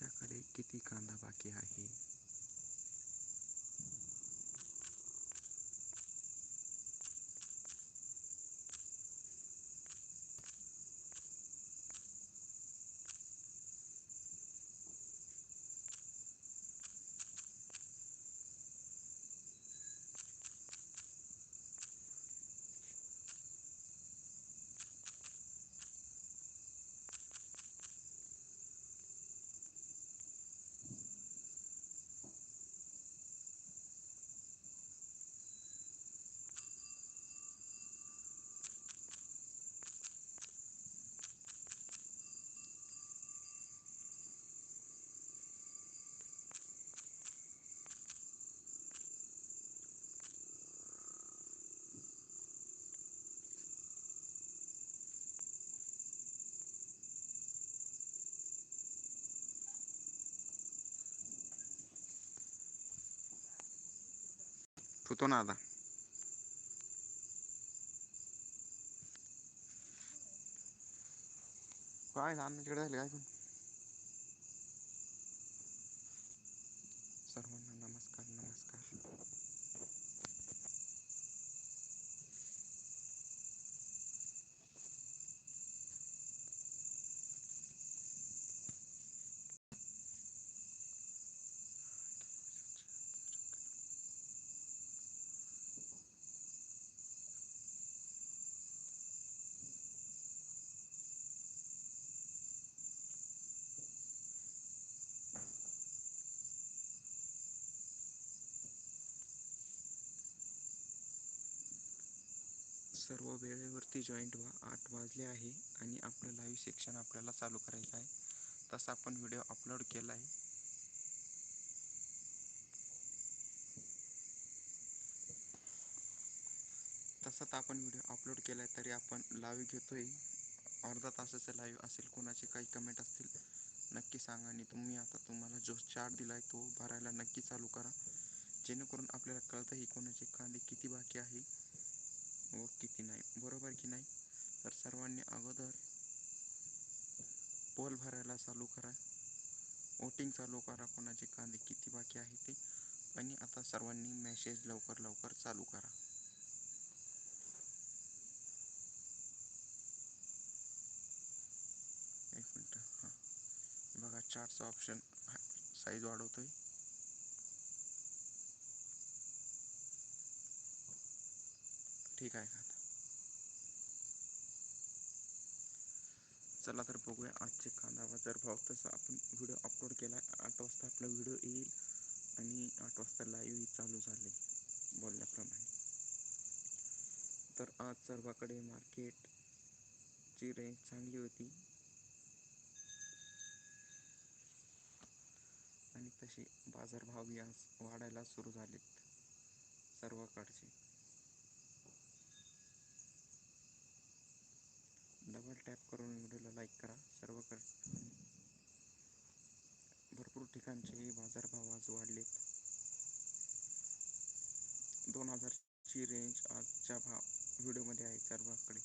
माझ्याकडे किती कांदा बाकी आहे? ठुतो ना आता काय लहान तिकडे झाले काय पण सर्वांना नमस्कार नमस्कार सर्व वेळेवरती जॉईंट व्हा आठ वाजले आहे आणि आपलं लाईव्ह सेक्शन आपल्याला चालू करायचं आहे. तसा आपण व्हिडिओ अपलोड केला आहे. तसं तर आपण व्हिडिओ अपलोड केला आहे तरी आपण लाईव्ह घेतोय. अर्धा तासाचं लाईव्ह असेल कोणाचे काही कमेंट असतील नक्की सांगा आणि तुम्ही आता तुम्हाला जो चार्ट दिला आहे तो भरायला नक्की चालू करा. जेणेकरून आपल्याला कळतंही कोणाचे कांदे किती बाकी आहे. व किती नाही बरोबर की नाही? तर सर्वांनी अगोदर पोल भरायला चालू करा. वोटिंग चालू करा. कोणाचे कांदे किती बाकी आहे ते. आणि आता सर्वांनी मेसेज लवकर लवकर चालू करा. एक मिनटं हां. बघा चारचा ऑप्शन साईज वाढवतोय. ठीक आहे. का आता चला तर बघूया आजचे कांदा बाजार भाव. तसा आपण व्हिडिओ अपलोड केला आहे आठ वाजता आपला व्हिडिओ येईल आणि आठ वाजता लाईव्ह चालू झाले बोलल्याप्रमाणे. तर आज सर्वाकडे मार्केटची रेंज चांगली होती. आणि तसे बाजारभाव आज वाढायला सुरू झालेत सर्वकडचे. टॅप करून व्हिडिओला लाईक करा. सर्वकडे भरपूर ठिकाणचे बाजारभाव आज वाढलेत. दोन हजारची रेंज आजच्या भाव व्हिडिओमध्ये आहे सर्वाकडे.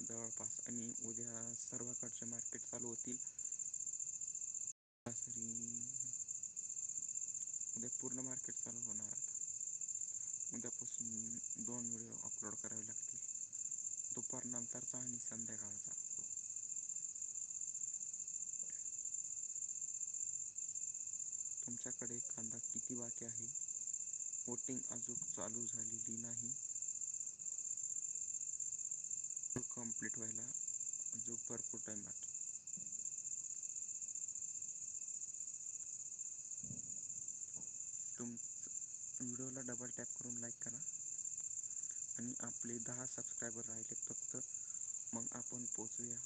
जवळपास आणि उद्या सर्वाकडचे मार्केट चालू होतील. सरासरी उद्या पूर्ण मार्केट चालू होणार आता. उद्यापासून दोन व्हिडिओ अपलोड करावे लागतील. दुपारनंतरचा आणि संध्याकाळचा. तुमच्याकडे कांदा किती बाकी आहे? वोटिंग अजून चालू झालेली नाही. कंप्लीट व्हायला अजून भरपूर टाईम बाकी. तुम व्हिडिओला डबल टॅप करून लाईक करा आणि आपले दहा सबस्क्रायबर राहिलेत फक्त. मग आपण पोचूया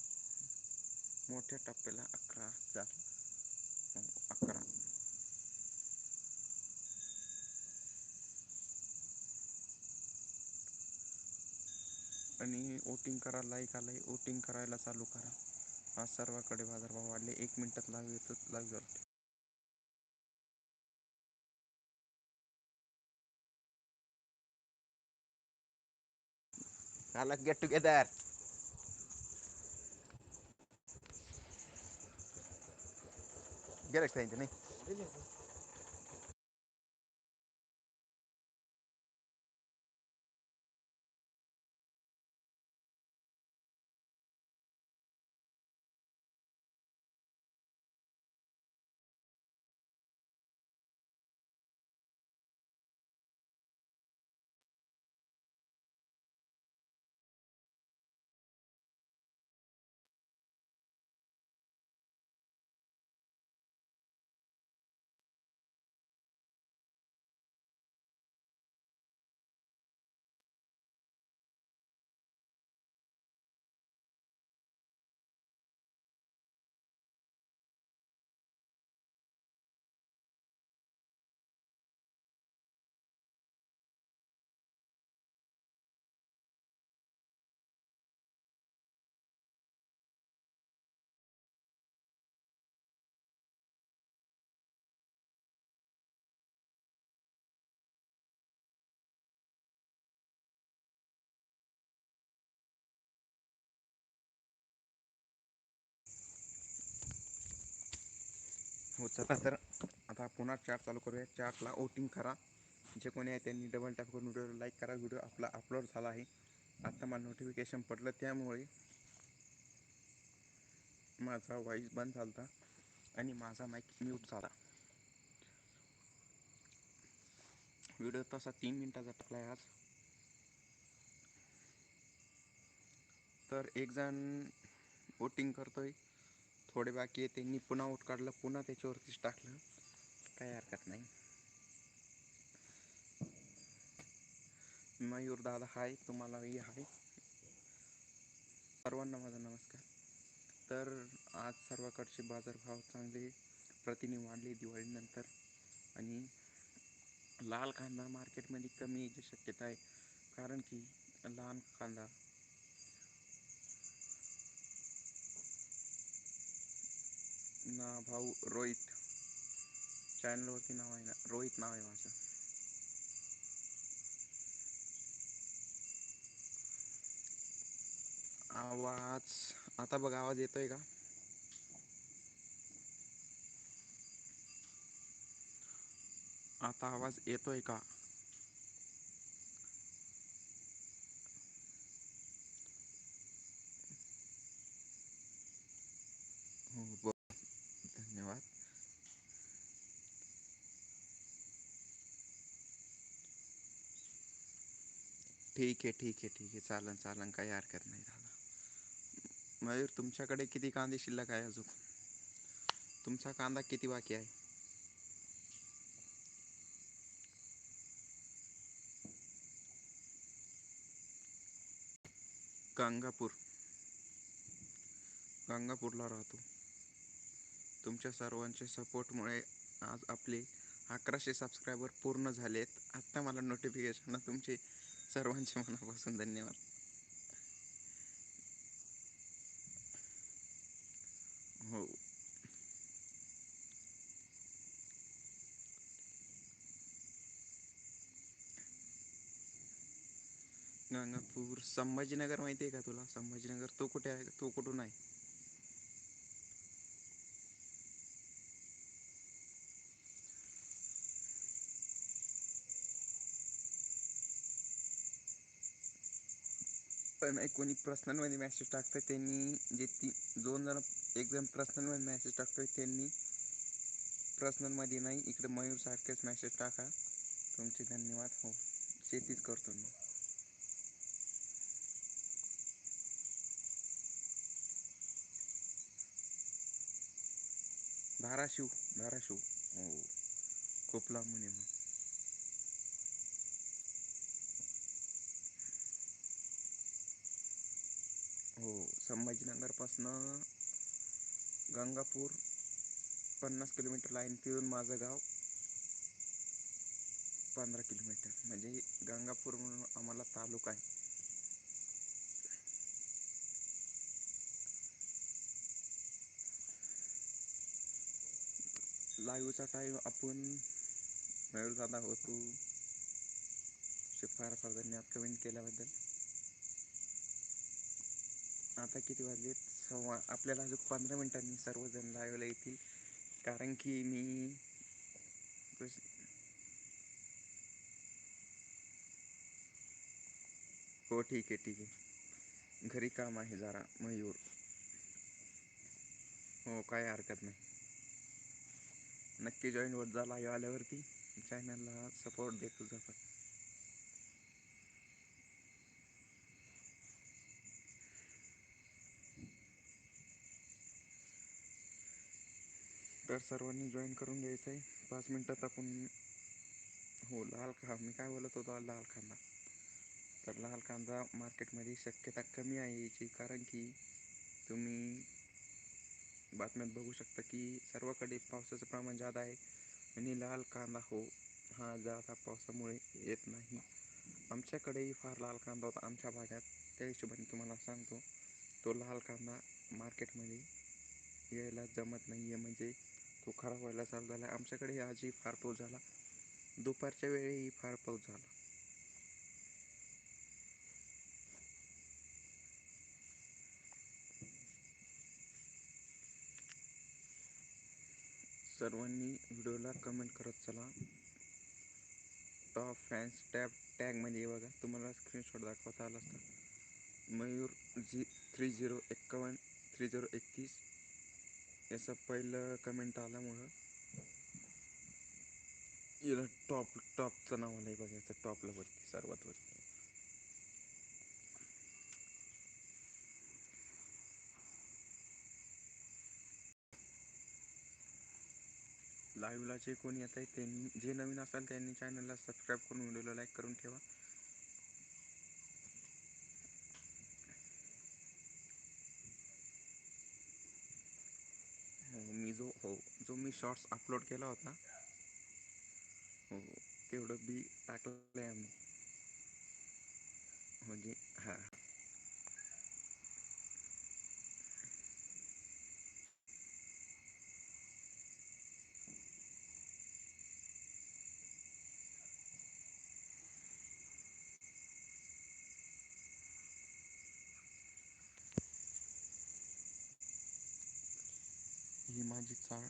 मोठ्या टप्प्याला अकरा हजार. अकरा. आणि वोटिंग करा लाईक आलाय. वोटिंग करायला चालू करा. आज सर्वाकडे बाजारभाव वाढले. एक मिनटात लाईव्ह येतच. लाईव्ह झालं झाला गेट टुगेदर गेले त्यांचे नाही हो चला तर आता पुन्हा चार्ट चालू करूया. चार्टला वोटिंग करा. जे कोणी आहे त्यांनी डबल टॅप करून व्हिडिओ लाईक करा. व्हिडिओ आपला अपलोड झाला आहे. आता मला नोटिफिकेशन पडलं त्यामुळे माझा व्हॉईस बंद झाला आणि माझा माईक म्यूट झाला. व्हिडिओ तसा तीन मिनटाचा टाकला आहे आज. तर एक जण वोटिंग करतोय. थोडे बाकी आहे त्यांनी पुन्हा वोट काढलं पुन्हा त्याच्यावरतीच टाकलं. काही हरकत नाही. मयूर दादा हाय तुम्हालाही हाय. सर्वांना माझा नमस्कार. तर आज सर्वाकडचे बाजारभाव चांगले प्रतिने वाढले दिवाळीनंतर. आणि लाल कांदा मार्केटमध्ये कमी यायची शक्यता आहे. कारण की लहान कांदा ना भाऊ रोहित. चॅनलवरती नाव आहे ना रोहित नाव आहे माझं. आवाज आता बघा आवाज येतोय का? आता आवाज येतोय का हो ब धन्यवाद ठीक आहे ठीक आहे ठीक आहे. चालन चालन. काही हरकत नाही दादा. मयूर तुमच्याकडे किती कांदे शिल्लक आहे अजून? तुमचा कांदा किती बाकी आहे? गंगापूर. गंगापूरला राहतो. तुमच्या सर्वांच्या सपोर्टमुळे आज आपले अकराशे सबस्क्रायबर पूर्ण झालेत. आत्ता मला नोटिफिकेशन तुमचे सर्वांचे मनापासून धन्यवाद. हो. गंगापूर संभाजीनगर माहिती आहे का तुला? संभाजीनगर तो कुठे आहे? तो कुठून आहे? पण कोणी पर्सनलमध्ये मेसेज टाकतं त्यांनी जे ती दोन जण एक जण पर्सनलमध्ये मेसेज टाकतोय त्यांनी पर्सनलमध्ये नाही इकडे मयूरसारखेच मेसेज टाका. तुमचे धन्यवाद. हो शेतीच करतो मी. धाराशिव धाराशिव. हो खूप लांबून आहे मग. हो संभाजीनगरपासनं गंगापूर पन्नास किलोमीटर लाईन फिरून माझं गाव पंधरा किलोमीटर. म्हणजे गंगापूर म्हणून आम्हाला तालुका आहे. लाईव्हचा टाईम आपण मयूर दादा होतो. शिफार प्राधान्यात कमेंट केल्याबद्दल. आता किती वाजलेत? सव्वा आपल्याला अजून पंधरा मिनटांनी सर्वजण लावायला येतील. कारण की मी हो ठीक आहे ठीक आहे. घरी काम आहे जरा मयूर. हो काही हरकत नाही. नक्की जॉईन होत जा लाईव्ह आल्यावरती. चॅनलला सपोर्ट देतो जातात तर सर्वांनी जॉईन करून घ्यायचं आहे. पाच मिनटात आपण हो लाल खा मी काय बोलत होतो लाल कांदा तर लाल कांदा मार्केटमध्ये शक्यता कमी आहे याची कारण की तुम्ही बातम्यात बघू शकता की सर्वकडे पावसाचं प्रमाण जादा आहे आणि लाल कांदा हो हा जादा पावसामुळे येत नाही. आमच्याकडेही फार लाल कांदा होता आमच्या भागात. त्या हिशोबाने तुम्हाला सांगतो तो लाल कांदा मार्केटमध्ये यायला जमत नाही आहे म्हणजे तो खराब व्हायला चालू झाला. आमच्याकडे आजही फार पाऊस झाला. दुपारच्या वेळीही फार पाऊस झाला. सर्वांनी व्हिडिओला कमेंट करत चला. टॉप फॅन्स टॅब टॅग म्हणजे बघा. तुम्हाला स्क्रीनशॉट दाखवता आला असता. मयूर झी थ्री झिरो एक्कावन्न थ्री झिरो एकतीस. याचं पहिलं कमेंट आल्यामुळं याला टॉप टॉपचं नाव नाही आहे बघायचं टॉपला वरती सर्वात वरती. लाईव्हला जे कोणी येत आहे त्यांनी जे नवीन असाल त्यांनी चॅनलला सबस्क्राईब करून व्हिडिओला लाईक करून ठेवा हो मी जो हो जो मी शॉर्ट्स अपलोड केला होता. हो तेवढं बी टाकलं आहे आम्ही. म्हणजे हां. ही माझी चाळ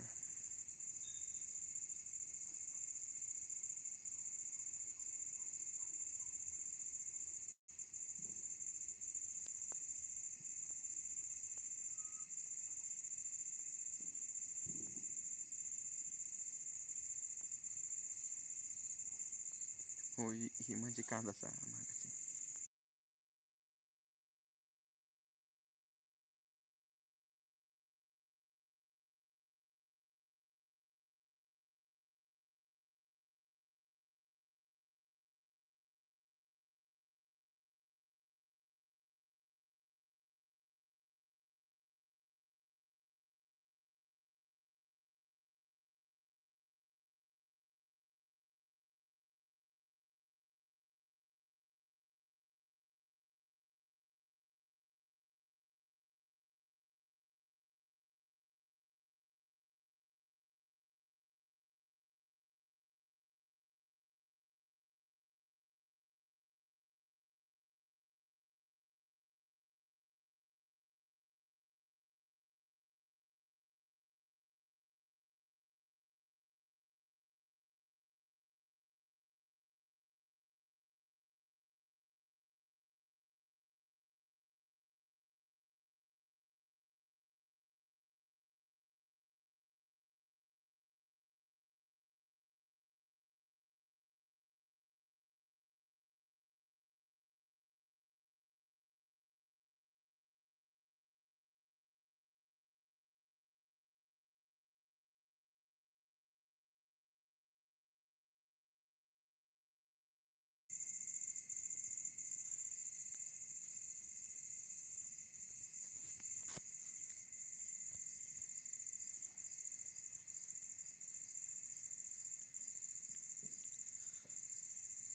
हो ही माझी कांदा चाळ मागाची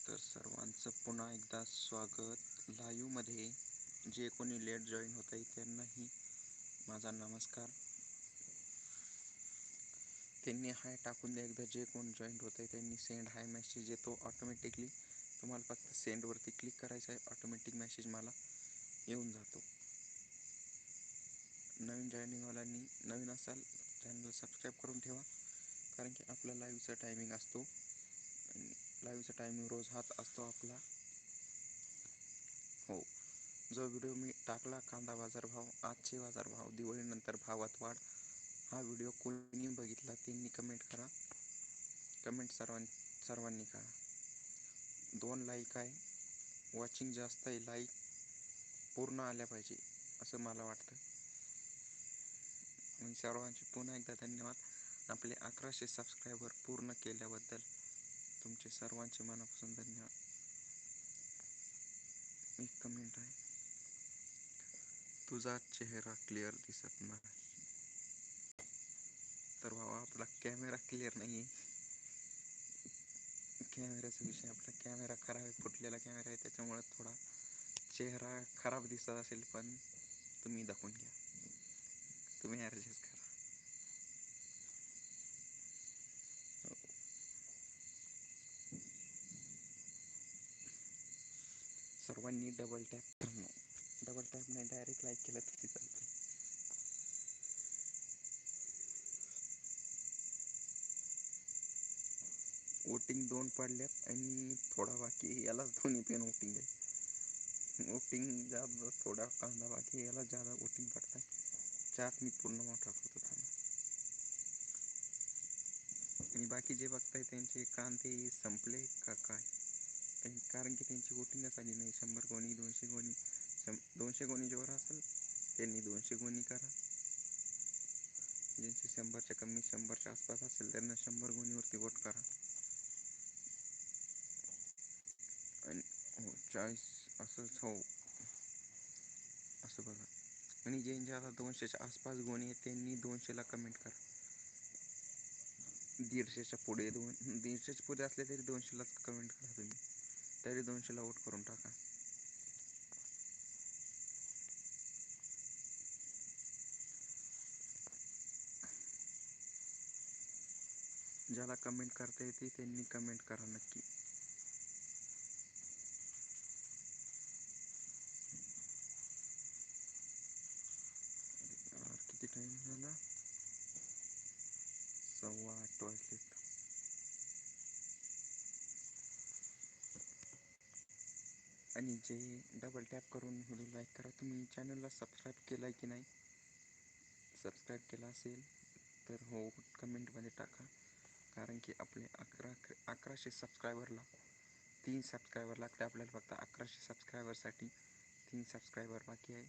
तर सर्वांचं पुन्हा एकदा स्वागत. लाईव्हमध्ये जे कोणी लेट जॉईन होत आहे त्यांनाही माझा नमस्कार. त्यांनी हाय टाकून द्या. एकदा जे कोण जॉईंट होत आहे त्यांनी सेंड हाय मेसेज येतो ऑटोमॅटिकली. तुम्हाला फक्त सेंडवरती क्लिक करायचं आहे. ऑटोमॅटिक मेसेज मला येऊन जातो. नवीन जॉईनिंगवाल्यांनी नवीन असाल चॅनल सबस्क्राईब करून ठेवा. कारण की आपला लाईव्हचा टायमिंग असतो. आणि लाईव्हचा टायमिंग रोज हाच असतो आपला. हो. जो व्हिडिओ मी टाकला कांदा बाजारभाव आजचे बाजारभाव दिवाळीनंतर भावात वाढ हा व्हिडिओ कोणी बघितला त्यांनी कमेंट करा. कमेंट सर्वां सर्वांनी करा. दोन लाईक आहे. वॉचिंग जास्त आहे लाईक पूर्ण आल्या पाहिजे असं मला वाटतं. मी सर्वांचे पुन्हा एकदा धन्यवाद. आपले अकराशे सबस्क्रायबर पूर्ण केल्याबद्दल तुमचे सर्वांचे मनापासून धन्यवाद एक कमेंट आहे. तुझा चेहरा क्लिअर दिसत नाही. तर भावा आपला कॅमेरा क्लिअर नाही आहे कॅमेऱ्याचा विषय आपला कॅमेरा खराब आहे फुटलेला कॅमेरा आहे त्याच्यामुळे थोडा चेहरा खराब दिसत असेल पण तुम्ही दाखवून घ्या. तुम्ही ॲडजस्ट करा हो. सर्वांनी डबल टॅप करणं डबल टॅप नाही डायरेक्ट लाईक केलं तरी चालतं वोटिंग दोन पडल्यात आणि थोडा बाकी यालाच दोन्ही पेन वोटिंग आहे. वोटिंग जादा थोडा कांदा बाकी याला जादा वोटिंग पडत आहे चार मी पूर्ण मोठा करतो थांबा. आणि बाकी जे बघताय त्यांचे कांदे संपले का काय? आणि कारण की त्यांची गोटी आली नाही. शंभर गोणी दोनशे गोणी शं दोनशे गोणी जेवर असेल त्यांनी दोनशे गोणी करा. ज्यांची शंभरच्या कमी शंभरच्या आसपास असेल त्यांना शंभर गोणीवरती वोट करा. आणि हो चाळीस असंच हो. असं बघा. आणि ज्यांच्या आता दोनशेच्या आसपास गोणी आहेत त्यांनी दोनशेला कमेंट करा. दीडशेच्या पुढे दोन दीडशेच्या पुढे असले तरी दोनशेलाच कमेंट करा तुम्ही. तरी दोनशेला आउट करून टाका. ज्याला कमेंट करता येते त्यांनी कमेंट करा नक्की यार, किती टाईम झाला सव्वा आठ वाजलेत आणि जे डबल टॅप करून व्हिडिओ लाईक करा. तुम्ही चॅनलला सबस्क्राईब केला आहे की नाही? सबस्क्राईब केला असेल तर हो कमेंटमध्ये टाका. कारण की आपले अकरा अकराशे सबस्क्रायबरला तीन सबस्क्रायबर लागते आपल्याला फक्त अकराशे सबस्क्रायबरसाठी तीन सबस्क्रायबर बाकी आहे.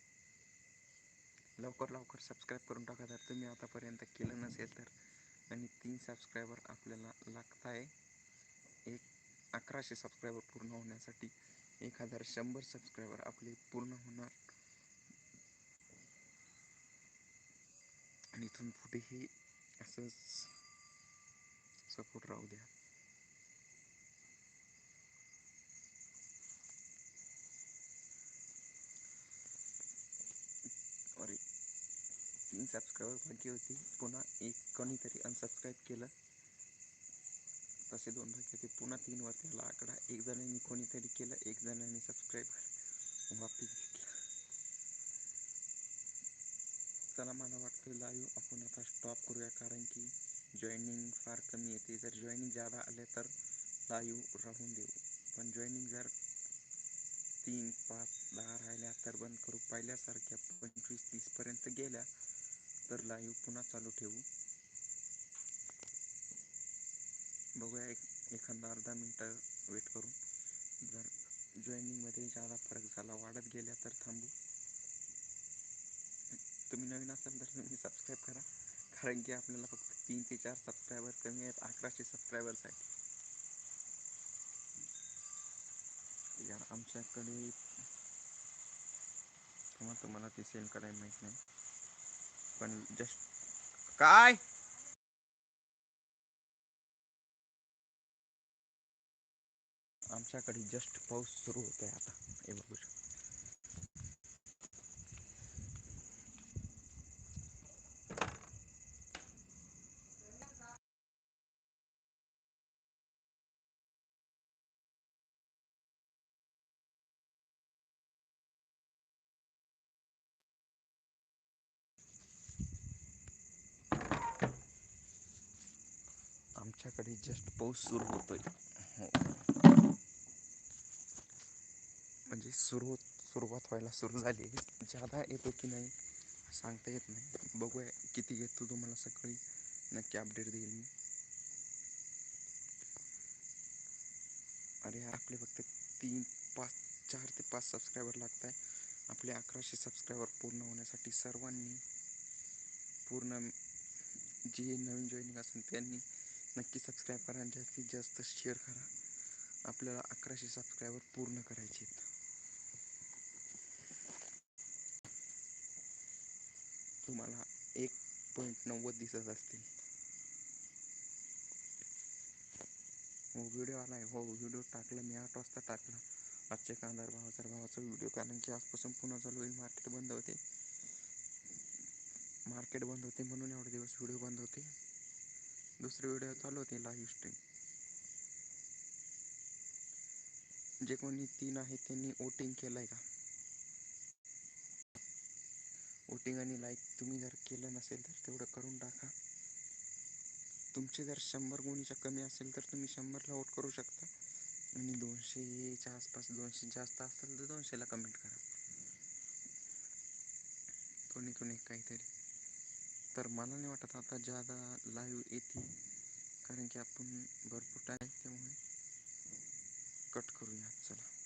लवकर लवकर सबस्क्राईब करून टाका. जर तुम्ही आतापर्यंत केलं नसेल तर. आणि तीन सबस्क्रायबर आपल्याला लागत आहे एक अकराशे सबस्क्रायबर पूर्ण होण्यासाठी. एक हजार शंभर सबस्क्रायबर आपले पूर्ण होणार. आणि इथून पुढेही असंच सपोर्ट राहू द्या. अरे तीन सबस्क्रायबर बाकी होती. पुन्हा एक कोणीतरी अनसबस्क्राईब केलं. तसे दोन भाग होते पुन्हा तीनवरती आला आकडा एक जणांनी कोणीतरी केलं एक जणांनी सबस्क्राईब वापस घेतला. चला मला वाटतं लाईव्ह आपण आता स्टॉप करूया कारण की जॉईनिंग फार कमी येते जर जॉईनिंग जादा आले तर लाईव्ह राहून देऊ. पण जॉईनिंग जर तीन पाच दहा राहिल्या तर बंद करू. पहिल्यासारख्या पंचवीस तीसपर्यंत गेल्या तर लाईव्ह पुन्हा चालू ठेवू. बघूया एक एखादा अर्धा मिनटं वेट करून. जर जॉईनिंगमध्ये जादा फरक झाला वाढत गेल्या तर थांबू. तुम्ही नवीन असाल तर तुम्ही सबस्क्राईब करा. कारण की आपल्याला फक्त तीन ते चार सबस्क्रायबर कमी आहेत अकराशे सबस्क्रायबरसाठी यार आमच्याकडे तेव्हा तुम्हाला ते सेल करायला माहीत नाही. पण जस्ट काय? आमच्याकडे जस्ट पाऊस सुरू होतो आहे आता. हे बघू शकतो. आमच्याकडे जस्ट पाऊस सुरू होतोय. हो. सुरू सुरुवात व्हायला सुरू झाली आहे. जादा येतो की नाही सांगता येत नाही. बघूया किती घेतो तुम्हाला सकाळी. नक्की अपडेट देईल मी. अरे आपले फक्त तीन पाच चार ते पाच सबस्क्रायबर लागत आहे आपले अकराशे सबस्क्रायबर पूर्ण होण्यासाठी सर्वांनी पूर्ण जे नवीन जॉईनिंग असेल त्यांनी नक्की सबस्क्राईब करा आणि जास्तीत जास्त शेअर करा. आपल्याला अकराशे सबस्क्रायबर पूर्ण करायचे आहेत तुम्हाला एक पॉईंट नव्वद दिसत असतील. हो व्हिडिओ आला आहे हो व्हिडिओ टाकला. मी आठ वाजता टाकला. आजचे कांदा भावाचा भावाचा व्हिडिओ कारण की आजपासून पुन्हा चालू होईल. मार्केट बंद होते. मार्केट बंद होते म्हणून एवढे दिवस व्हिडिओ बंद होते. दुसरे व्हिडिओ चालू होते लाईव्ह स्ट्रीम जे कोणी तीन आहे त्यांनी वोटिंग केलं आहे का? वोटिंग आणि लाईक तुम्ही जर केलं नसेल तर तेवढं करून टाका. तुमचे जर शंभर गुणीच्या कमी असेल तर तुम्ही शंभरला वोट करू शकता. आणि दोनशेच्या आसपास दोनशे जास्त असेल तर दोनशेला कमेंट करा. कोणी कोणी काहीतरी. तर मला नाही वाटत आता जादा लाईव्ह येतील. कारण की आपण भरपूर टाईम त्यामुळे कट करूया. चला.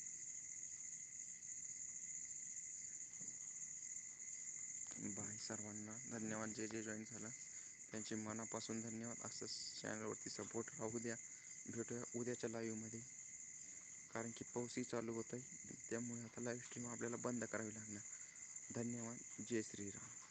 सर्वांना धन्यवाद. जे जे जॉईन झालं त्यांचे मनापासून धन्यवाद. असंच चॅनलवरती सपोर्ट राहू द्या. भेटूया उद्याच्या लाईव्हमध्ये कारण की पाऊसही चालू होत आहे त्यामुळे आता लाईव्ह स्ट्रीम आपल्याला बंद करावी लागणार. धन्यवाद. जय श्रीराम.